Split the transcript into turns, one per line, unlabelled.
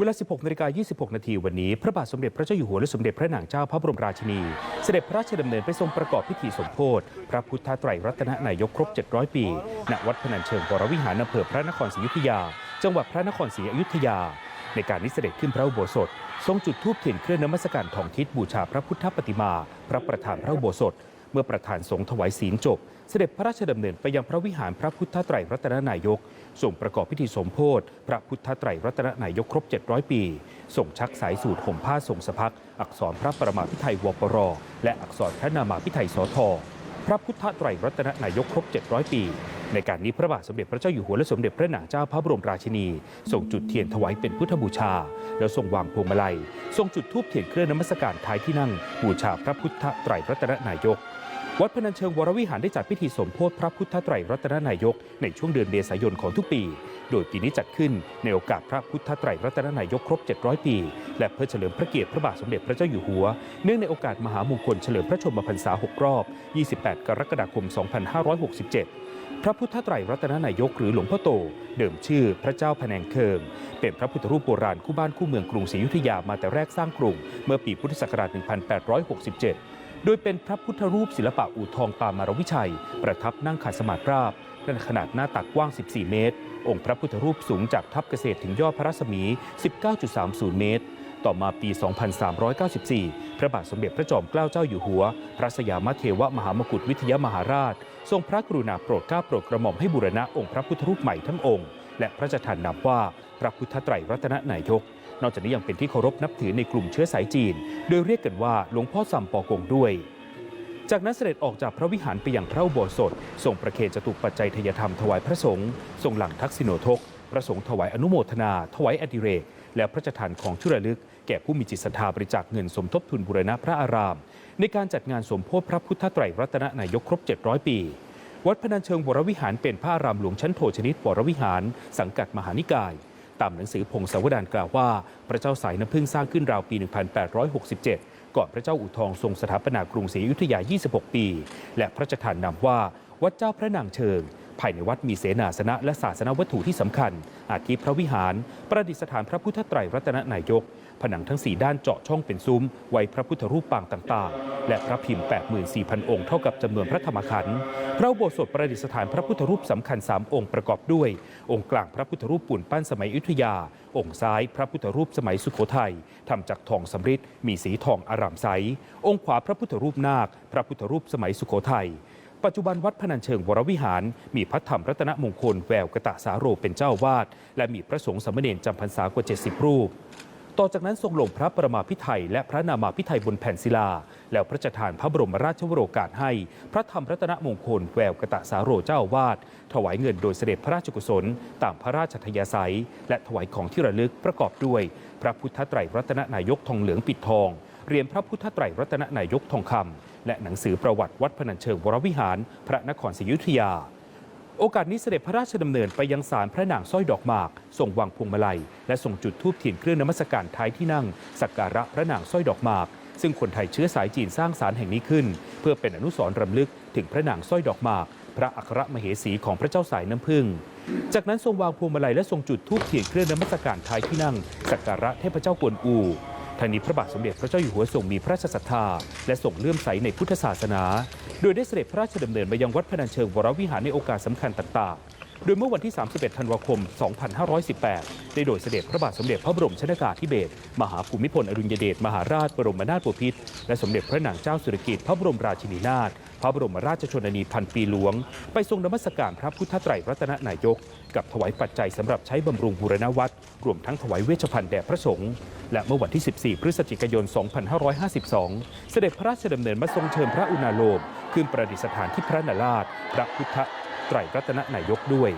เวลา 16นาฬิกา26 นาทีวันนี้ พระบาทสมเด็จพระเจ้าอยู่หัวและสมเด็จพระนางเจ้าพระบรมราชินี เสด็จพระราชดำเนินไปทรงประกอบพิธีสมโภชพระพุทธไตรรัตนนายกครบ 700 ปี ณ วัดพนัญเชิงวรวิหารอำเภอพระนครศรีอยุธยา จังหวัดพระนครศรีอยุธยา ในการนี้เสด็จขึ้นพระอุโบสถ ทรงจุดธูปเทียนเครื่องนมัสการทองทิศบูชาพระพุทธปฏิมา พระประธานพระอุโบสถ เมื่อประธานสงฆ์ถวายศีลจบ เสด็จพระราชดำเนินไปยังพระวิหารพระพุทธไตรรัตนนายกส่งประกอบพิธีสมโพธิพระพุทธไตรรัตนนายกครบ 700 ปี ส่งชักสายสูตรห่มผ้าทรงสพักอักษรพระประมาพิไทยวปร และอักษรพระนามาพิไทยสทพระพุทธไตรรัตนนายกครบ 700 ปี ในการนี้พระบาทสมเด็จพระเจ้าอยู่หัวและสมเด็จพระนางเจ้าพระบรมราชินีส่งจุดเทียนถวายเป็นพุทธบูชา แล้วทรงวางพวงมาลัยทรงจุดธูปเทียนเครื่องนมัสการท้ายที่นั่งบูชาพระพุทธไตรรัตนนายก วัดพนัญเชิงวรวิหารได้จัดพิธีสมโพธิพระพุทธไตรรัตนนายก ในช่วงเดือนเมษายนของทุกปี โดยปีนี้จัดขึ้นในโอกาสพระพุทธไตรรัตนนายกครบ 700 ปี และเพื่อเฉลิมพระเกียรติพระบาทสมเด็จพระเจ้าอยู่หัว เนื่องในโอกาสมหามงคลเฉลิมพระชนมพรรษา 6 รอบ 28 กรกฎาคม 2567 พระพุทธไตรรัตนนายกหรือหลวงพ่อโต เดิมชื่อพระเจ้าพแนงเคิงเป็นพระพุทธรูปโบราณคู่บ้านคู่เมืองกรุงศรีอยุธยามาแต่แรกสร้างกรุงเมื่อปีพุทธศักราช 1867 โดยเป็นพระพุทธรูปศิลปะอู่ทองปามารวิชัย ประทับนั่งขัดสมาธิราบขนาดหน้าตักกว้าง 14 เมตร องค์พระพุทธรูปสูงจากทับเกษตรถึงยอดพระรัศมี 19.30 เมตร ต่อมาปี 2394 พระบาทสมเด็จพระจอมเกล้าเจ้าอยู่หัว พระสยามเทวมหามกุฏวิทยามหาราช ทรงพระกรุณาโปรดเกล้าโปรดกระหม่อมให้บูรณะองค์พระพุทธรูปใหม่ทั้งองค์ และพระราชทานนามว่าพระพุทธไตรรัตนนายก นอกจากนี้ยังเป็นที่เคารพนับถือในกลุ่มเชื้อสายจีน โดยเรียกกันว่าหลวงพ่อซัมปอกงด้วย จากนั้นเสด็จออกจากพระวิหารไปยังพระอุโบสถทรงประเคนจตุปัจจัยทยธรรมถวายพระสงฆ์ทรงหลังทักษิโนทก พระสงฆ์ถวายอนุโมทนา ถวายอดิเรก และพระราชทานของชุระลึก แก่ผู้มีจิตศรัทธาบริจาคเงินสมทบทุนบูรณะพระอาราม ในการจัดงานสมโพธิพระพุทธไตรรัตนนายกครบ 700 ปีวัดพนัญเชิงวรวิหารเป็นพระอารามหลวงชั้นโทชนิดวรวิหาร สังกัดมหานิกาย ตามหนังสือพงศาวดารกล่าวว่า พระเจ้าสายน้ำพึ่งสร้างขึ้นราวปี 1867 ก่อนพระเจ้าอู่ทองทรงสถาปนากรุงศรีอยุธยา 26 ปี และพระราชทานนามว่า วัดเจ้าพระนางเชิง ภายในวัดมีเสนาสนะและศาสนวัตถุที่สำคัญ อาทิพระวิหาร ประดิษฐานพระพุทธไตรรัตนนายก ผนังทั้ง 4 ด้านเจาะช่องเป็นซุ้ม ไว้พระพุทธรูปปางต่างๆ และพระพิมพ์ 84,000 องค์เท่ากับจำนวนพระธรรมขันธ์พระโบสถประดิษฐานพระพุทธรูปสำคัญ 3 องค์ประกอบด้วย องค์กลางพระพุทธรูปปุ่นปั้นสมัยอยุธยา องค์ซ้ายพระพุทธรูปสมัยสุโขทัยทำจากทองสำริดมีสีทองอารามใส องค์ขวาพระพุทธรูปนาค พระพุทธรูปสมัยสุโขทัยปัจจุบันวัดพนัญเชิงวรวิหาร มีพระธรรมรัตนมงคลแววกตะสาโรเป็นเจ้าวาด และมีพระสงฆ์สามเณรจำพรรษากว่า 70 รูป ต่อจากนั้นทรงลงพระประมาพิไทยและพระนามาพิไทยบนแผ่นศิลา แล้วพระราชทานพระบรมราชวโรกาสให้ พระธรรมรัตนมงคลแววกตะสาโรเจ้าวาด ถวายเงินโดยเสด็จพระราชกุศล ตามพระราชทยาศัย และถวายของที่ระลึกประกอบด้วย พระพุทธไตรรัตนนายกทองเหลืองปิดทองเหรียญพระพุทธไตรรัตนนายกทองคำและหนังสือประวัติวัดพนัญเชิงวรวิหาร พระนครศรีอยุธยา โอกาสนี้เสด็จพระราชดำเนินไปยังศาลพระนางสร้อยดอกหมาก ส่งวางพวงมาลัย และส่งจุดธูปเทียนเครื่องนมัสการท้ายที่นั่ง สักการะพระนางสร้อยดอกหมาก ซึ่งคนไทยเชื้อสายจีนสร้างศาลแห่งนี้ขึ้น เพื่อเป็นอนุสรณ์รำลึกถึงพระนางสร้อยดอกหมาก พระอัครมเหสีของพระเจ้าสายน้ำผึ้งจากนั้นทรงวางพวงมาลัยและทรงจุดธูปเทียนเครื่องนมัสการท้ายที่นั่งสักการะเทพเจ้ากวนอู ทางนี้พระบาทสมเด็จพระเจ้าอยู่หัวทรงมีพระราชศรัทธา และทรงเลื่อมใสในพุทธศาสนา โดยได้เสด็จพระราชดำเนินมายังวัดพนัญเชิงวรวิหารในโอกาสสำคัญต่างๆ โดยเมื่อวันที่ 31 ธันวาคม 2518 ได้โดยเสด็จพระบาทสมเด็จพระบรมชนากาธิเบศรมหาภูมิพลอดุลยเดชมหาราชบรมนาถบพิตรและสมเด็จพระนางเจ้าสุรกิติ์พระบรมราชินีนาถพระบรมราชชนนีพันปีหลวง ไปทรงนมัสการพระพุทธไตรรัตนนายก กับถวายปัจจัยสำหรับใช้บำรุงบูรณวัดรวมทั้งถวายเวชภัณฑ์แด่พระสงฆ์และเมื่อวันที่ 14 พฤศจิกายน 2552 เสด็จพระราชดำเนินมาทรงเชิญพระอุณาโลมขึ้นประดิษฐานที่พระนาราชพระพุทธ ไตรรัตนนายกด้วย